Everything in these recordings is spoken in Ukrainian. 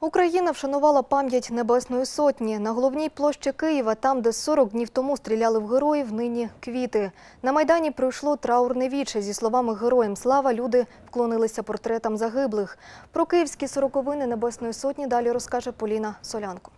Україна вшанувала пам'ять Небесної Сотні. На головній площі Києва, там, де 40 днів тому стріляли в героїв, нині квіти. На Майдані пройшло траурне віче. Зі словами «Героям слава» люди вклонилися портретам загиблих. Про київські сороковини Небесної Сотні далі розкаже Поліна Солянко.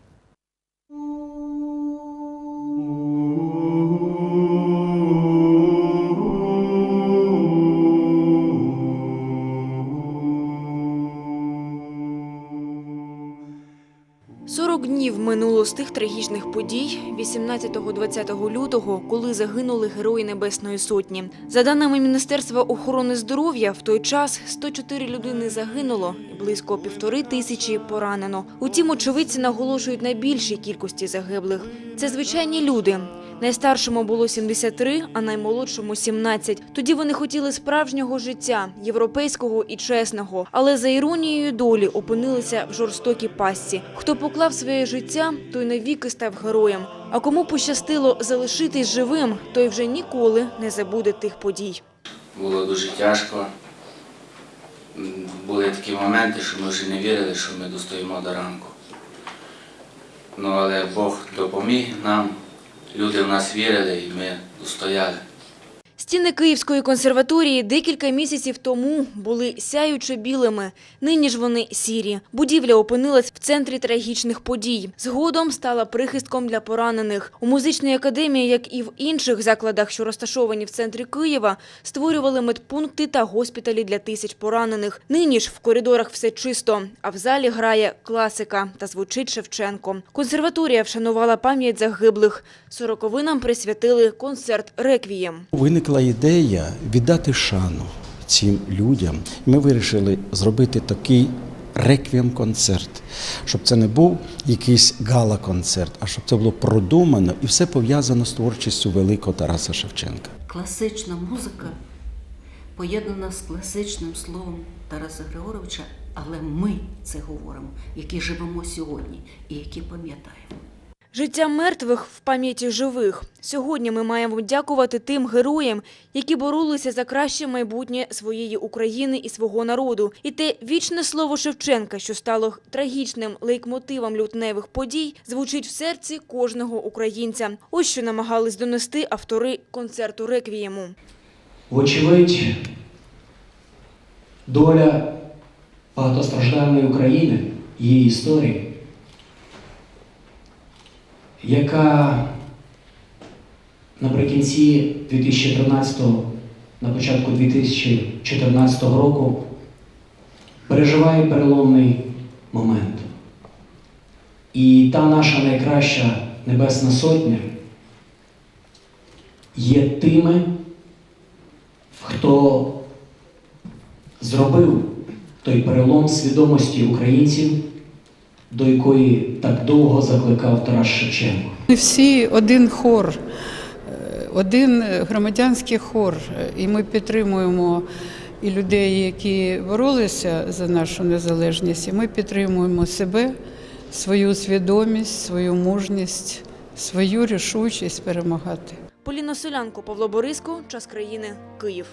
Сорок днів минуло з тих трагічних подій 18-20 лютого, коли загинули герої Небесної Сотні. За даними Міністерства охорони здоров'я, в той час 104 людини загинуло і близько півтори тисячі поранено. Утім, очевидці наголошують на більшій кількості загиблих. Це звичайні люди. Найстаршому було 73, а наймолодшому 17. Тоді вони хотіли справжнього життя, європейського і чесного. Але за іронією долі опинилися в жорстокій пастці. Хто поклав своє життя, той навіки став героєм. А кому пощастило залишитись живим, той вже ніколи не забуде тих подій. Було дуже тяжко. Були такі моменти, що ми вже не вірили, що ми достоїмо до ранку. Ну, але Бог допоміг нам, люди в нас вірили і ми достояли. Стіни Київської консерваторії декілька місяців тому були сяюче білими. Нині ж вони сірі. Будівля опинилась в центрі трагічних подій. Згодом стала прихистком для поранених. У музичній академії, як і в інших закладах, що розташовані в центрі Києва, створювали медпункти та госпіталі для тисяч поранених. Нині ж в коридорах все чисто, а в залі грає класика та звучить Шевченко. Консерваторія вшанувала пам'ять загиблих. Сороковинам присвятили концерт «Реквієм». Виникла ідея віддати шану цим людям. Ми вирішили зробити такий реквієм-концерт, щоб це не був якийсь гала-концерт, а щоб це було продумано і все пов'язано з творчістю великого Тараса Шевченка. класична музика поєднана з класичним словом Тараса Григоровича, але ми це говоримо, які живемо сьогодні і які пам'ятаємо. Життя мертвих в пам'яті живих. Сьогодні ми маємо дякувати тим героям, які боролися за краще майбутнє своєї України і свого народу. І те вічне слово Шевченка, що стало трагічним лейтмотивом лютневих подій, звучить в серці кожного українця. Ось що намагались донести автори концерту «Реквієму». Вочевидь, доля багатостраждальної України, її історії, яка наприкінці 2013-го, на початку 2014 року переживає переломний момент. І та наша найкраща Небесна Сотня є тими, хто зробив той перелом свідомості українців, до якої так довго закликав Тарас Шевченко. Ми всі один хор, е, один громадянський хор, і ми підтримуємо і людей, які боролися за нашу незалежність, і ми підтримуємо себе, свою свідомість, свою мужність, свою рішучість перемагати. Поліна Солянко, Павло Бориско, «Час країни», Київ.